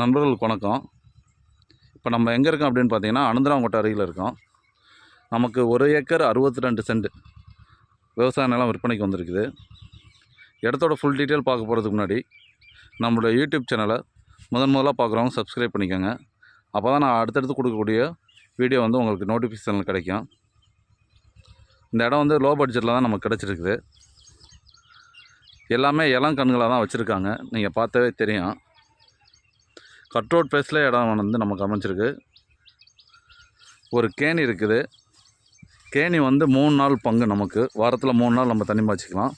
நண்பர்களுக்கு வணக்கம். இப்போ நம்ம எங்கே இருக்கோம் அப்படின்னு பார்த்தீங்கன்னா அனந்தராங்கோட்டை அருகில் இருக்கோம். நமக்கு ஒரு ஏக்கர் அறுபத்தி ரெண்டு சென்ட் விவசாய நிலம் விற்பனைக்கு வந்திருக்குது. இடத்தோட ஃபுல் டீட்டெயில் பார்க்க போகிறதுக்கு முன்னாடி நம்மளோட யூடியூப் சேனலை முதன் முதலாக பார்க்குறவங்க சப்ஸ்கிரைப் பண்ணிக்கோங்க. அப்போ தான் நான் அடுத்தடுத்து கொடுக்கக்கூடிய வீடியோ வந்து உங்களுக்கு நோட்டிஃபிகேஷன் கிடைக்கும். இந்த இடம் வந்து லோ பட்ஜெட்டில் தான் நமக்கு கிடச்சிருக்குது. எல்லாமே இளம் கண்களாக தான் வச்சுருக்காங்க. நீங்கள் பார்த்தாவே தெரியும். கட் அவுட் பேஸில் இடம் வந்து நமக்கு அமைஞ்சிருக்கு ஒரு கேணி இருக்குது. கேணி வந்து மூணு நாள் பங்கு நமக்கு. வாரத்தில் மூணு நாள் நம்ம தண்ணி பாய்ச்சிக்கலாம்.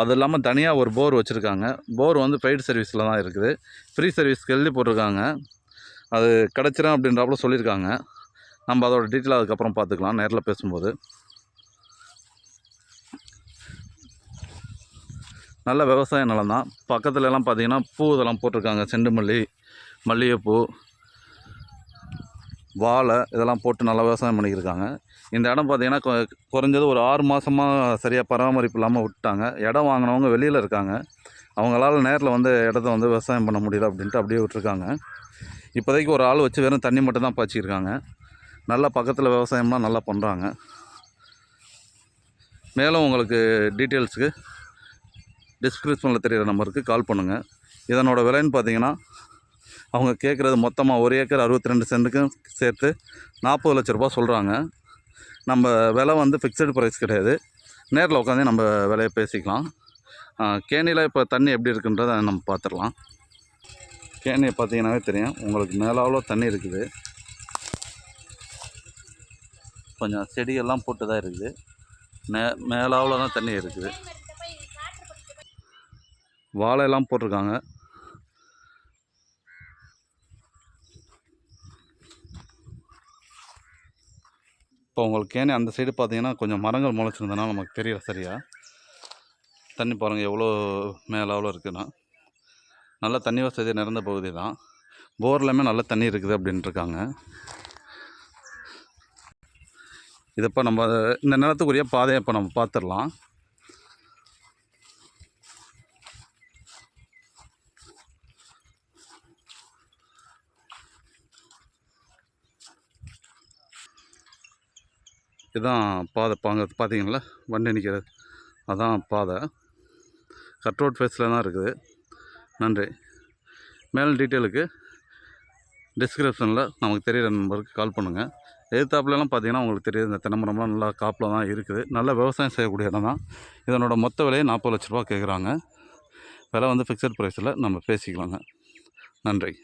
அது இல்லாமல் தனியாக ஒரு போர் வச்சுருக்காங்க. போர் வந்து பெய்டு சர்வீஸில் தான் இருக்குது. ஃப்ரீ சர்வீஸ்க்கு எழுதி போட்டிருக்காங்க. அது கிடச்சிரும் அப்படின்றாப்புல சொல்லியிருக்காங்க. நம்ம அதோட டீட்டெயில் அதுக்கப்புறம் பார்த்துக்கலாம். நேரில் பேசும்போது. நல்ல விவசாய நிலம் தான். பக்கத்துலலாம் பார்த்திங்கன்னா பூ இதெல்லாம் போட்டிருக்காங்க. செண்டு மல்லி மல்லிகைப்பூ வாழை இதெல்லாம் போட்டு நல்லா விவசாயம் பண்ணிக்கிருக்காங்க. இந்த இடம் பார்த்திங்கன்னா கொ- குறைஞ்சது ஒரு ஆறு மாதமாக சரியாக பராமரிப்பு இல்லாமல் விட்டாங்க இடம் வாங்கினவங்க வெளியில் இருக்காங்க. அவங்களால நேரில் வந்து இடத்த வந்து விவசாயம் பண்ண முடியல அப்படின்ட்டு அப்படியே விட்டுருக்காங்க. இப்போதைக்கு ஒரு ஆள் வச்சு வெறும் தண்ணி மட்டும் தான் பாய்ச்சிருக்காங்க நல்லா பக்கத்தில் விவசாயம்லாம் நல்லா பண்ணுறாங்க மேலும் உங்களுக்கு டீட்டெயில்ஸுக்கு டிஸ்கிரிப்ஷனில் தெரியிற நம்பருக்கு கால் பண்ணுங்கள் இதனோட விலைன்னு பார்த்தீங்கன்னா அவங்க கேட்குறது மொத்தமாக ஒரு ஏக்கர் அறுபத்தி ரெண்டு சென்ட்டுக்கும் சேர்த்து நாற்பது லட்ச ரூபா சொல்கிறாங்க நம்ம விலை வந்து ஃபிக்ஸடு ப்ரைஸ் கிடையாது. நேரில் உட்காந்து நம்ம விலையை பேசிக்கலாம். கேணியில் இப்போ தண்ணி எப்படி இருக்குன்றதை நம்ம பார்த்துடலாம் கேணியை பார்த்தீங்கன்னாவே தெரியும். உங்களுக்கு மேலாவில் தண்ணி இருக்குது. கொஞ்சம் செடியெல்லாம் போட்டு தான் இருக்குது. மே மேலாவில் தான் தண்ணி இருக்குது. வாழையெல்லாம் போட்டிருக்காங்க. இப்போ உங்களுக்கு ஏனே அந்த சைடு பார்த்தீங்கன்னா கொஞ்சம் மரங்கள் முளைச்சிருந்தனால நமக்கு தெரியல சரியா. தண்ணி பாருங்கள் எவ்வளோ மேலாவில் இருக்குன்னா. நல்ல தண்ணி வசதி நிறந்த பகுதி தான். போர்லையுமே நல்ல தண்ணி இருக்குது அப்படின்ட்டுருக்காங்க இதப்போ நம்ம இந்த நிலத்துக்குரிய பாதையை இப்போ நம்ம பார்த்துடலாம். இதுதான் பாதை. பாங்க பார்த்தீங்களா வண்டி நிற்கிறது அதான் பாதை. கட் ரோட் ஃபேஸில் தான் இருக்குது. நன்றி. மேலும் டீட்டெயிலுக்கு டிஸ்கிரிப்ஷனில் நமக்கு தெரியிற நம்பருக்கு கால் பண்ணுங்கள் எதிர்த்தாப்புலலாம் பார்த்தீங்கன்னா உங்களுக்கு தெரியுது. இந்த தென்னை நல்லா காப்பில் தான் இருக்குது. நல்ல விவசாயம் செய்யக்கூடிய இடம் தான். இதனோட மொத்த விலையை நாற்பது லட்ச ரூபா கேட்குறாங்க. விலை வந்து ஃபிக்ஸட் ப்ரைஸில் நம்ம பேசிக்கலாங்க. நன்றி.